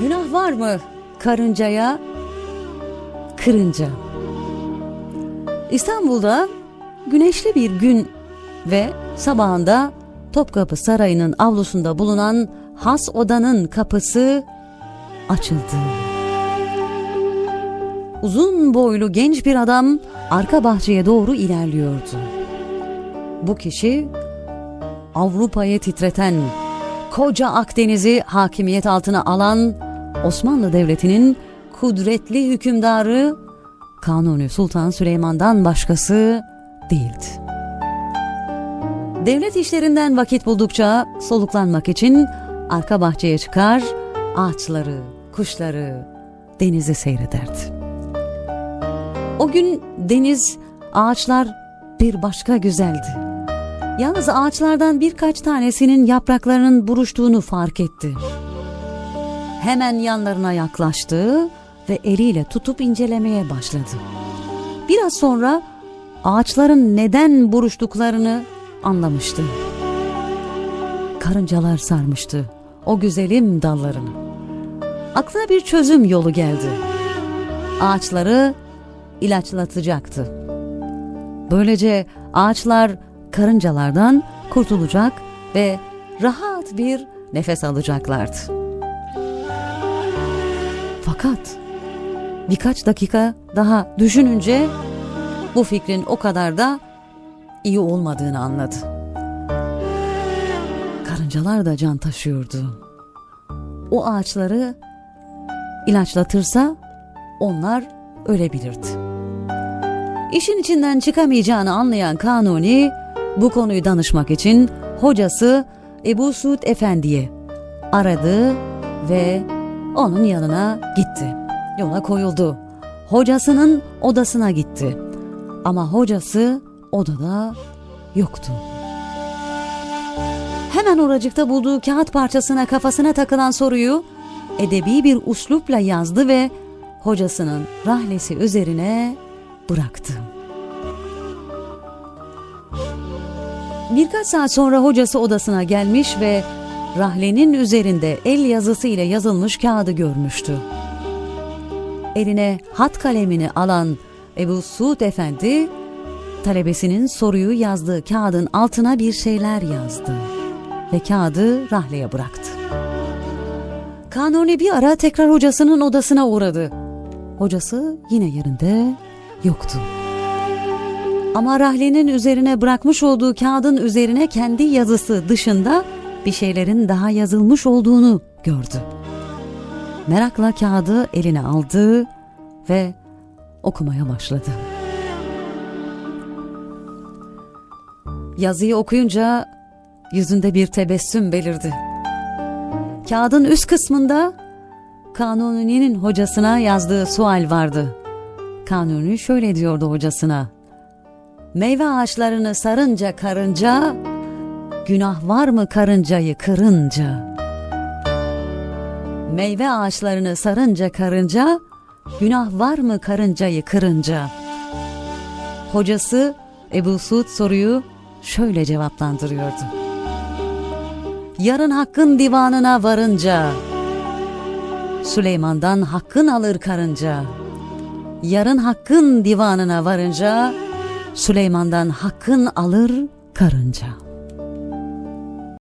Günah var mı karıncaya kırınca? İstanbul'da güneşli bir gün ve sabahında Topkapı Sarayı'nın avlusunda bulunan has odanın kapısı açıldı. Uzun boylu genç bir adam arka bahçeye doğru ilerliyordu. Bu kişi Avrupa'yı titreten, koca Akdeniz'i hakimiyet altına alan Osmanlı Devleti'nin kudretli hükümdarı Kanuni Sultan Süleyman'dan başkası değildi. Devlet işlerinden vakit buldukça soluklanmak için arka bahçeye çıkar, ağaçları, kuşları, denizi seyrederdi. O gün deniz, ağaçlar bir başka güzeldi. Yalnız ağaçlardan birkaç tanesinin yapraklarının buruştuğunu fark etti. Hemen yanlarına yaklaştı ve eliyle tutup incelemeye başladı. Biraz sonra ağaçların neden buruştuklarını anlamıştı. Karıncalar sarmıştı o güzelim dallarını. Aklına bir çözüm yolu geldi. Ağaçları ilaçlatacaktı. Böylece ağaçlar karıncalardan kurtulacak ve rahat bir nefes alacaklardı. Fakat birkaç dakika daha düşününce bu fikrin o kadar da iyi olmadığını anladı. Karıncalar da can taşıyordu. O ağaçları ilaçlatırsa onlar ölebilirdi. İşin içinden çıkamayacağını anlayan Kanuni bu konuyu danışmak için hocası Ebu Suud Efendi'yi aradı ve onun yanına gitti. Yola koyuldu. Hocasının odasına gitti. Ama hocası odada yoktu. Hemen oracıkta bulduğu kağıt parçasına kafasına takılan soruyu edebi bir uslupla yazdı ve hocasının rahlesi üzerine bıraktı. Birkaç saat sonra hocası odasına gelmiş ve rahlenin üzerinde el yazısı ile yazılmış kağıdı görmüştü. Eline hat kalemini alan Ebu Suud Efendi, talebesinin soruyu yazdığı kağıdın altına bir şeyler yazdı ve kağıdı rahleye bıraktı. Kanuni bir ara tekrar hocasının odasına uğradı. Hocası yine yerinde yoktu. Ama rahlenin üzerine bırakmış olduğu kağıdın üzerine kendi yazısı dışında bir şeylerin daha yazılmış olduğunu gördü. Merakla kağıdı eline aldı ve okumaya başladı. Yazıyı okuyunca yüzünde bir tebessüm belirdi. Kağıdın üst kısmında Kanuni'nin hocasına yazdığı sual vardı. Kanuni şöyle diyordu hocasına. Meyve ağaçlarını sarınca karınca, günah var mı karıncayı kırınca? Meyve ağaçlarını sarınca karınca, günah var mı karıncayı kırınca? Hocası Ebu Suud soruyu şöyle cevaplandırıyordu. Yarın hakkın divanına varınca, Süleyman'dan hakkın alır karınca. Yarın hakkın divanına varınca, Süleyman'dan hakkın alır karınca.''